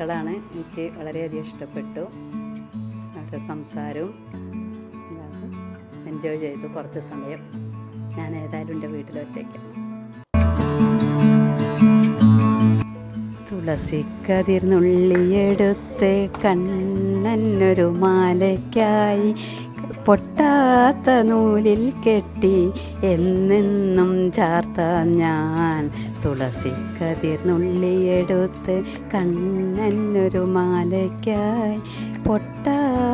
മക്കളാണ്. എനിക്ക് വളരെയധികം ഇഷ്ടപ്പെട്ടു. അവരുടെ സംസാരവും എൻജോയ് ചെയ്തു കുറച്ച് സമയം. ഞാൻ ഏതായാലും എന്റെ വീട്ടിലൊറ്റയ്ക്ക് തുളസിക്കതിർന്നുള്ളിയെടുത്ത് കണ്ണനൊരു മാലയ്ക്കായി പൊട്ടാത്ത നൂലിൽ കെട്ടി എന്നെന്നും ചാർത്താൻ ഞാൻ. തുളസിക്കതിർന്നുള്ളിയെടുത്ത് കണ്ണനൊരു മാലയ്ക്കായി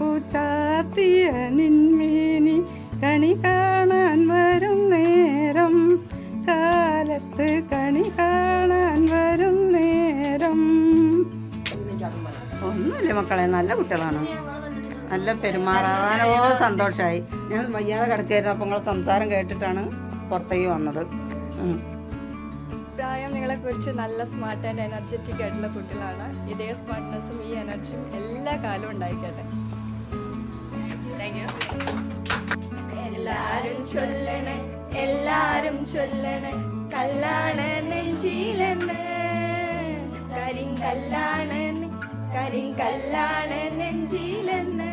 മുഴുക്കാപ്പു ചാത്തിയ നിന്മേനി കണി കാണാൻ വരും നേരം. കാലത്ത് കണി കാണാൻ വരും നേരം. ഒന്നുമില്ല മക്കളെ നല്ല കുട്ടികളാണ്. നല്ല പെരുമാറാനോ സന്തോഷമായി ഞാൻ വയ്യാതെ കിടക്കായിരുന്നു അപ്പോൾ നിങ്ങളെ സംസാരം കേട്ടിട്ടാണ് പുറത്തേക്ക് വന്നത്. പ്രായം നിങ്ങളെ കുറിച്ച് നല്ല സ്മാർട്ട് ആൻഡ് എനർജറ്റിക് ആയിട്ടുള്ള കുട്ടികളാണ്. ഇതേ സ്മാർട്ട്നെസ്സും ഈ എനർജിയും എല്ലാ കാലവും ഉണ്ടായിക്കട്ടെ. ചൊല്ലണേ എല്ലാരും ചൊല്ലണേ. കല്ലാണ് നെഞ്ചിലെന്ന്. കരിങ്കല്ലാണ് കരിങ്കല്ലാണ് നെഞ്ചിലെന്ന്.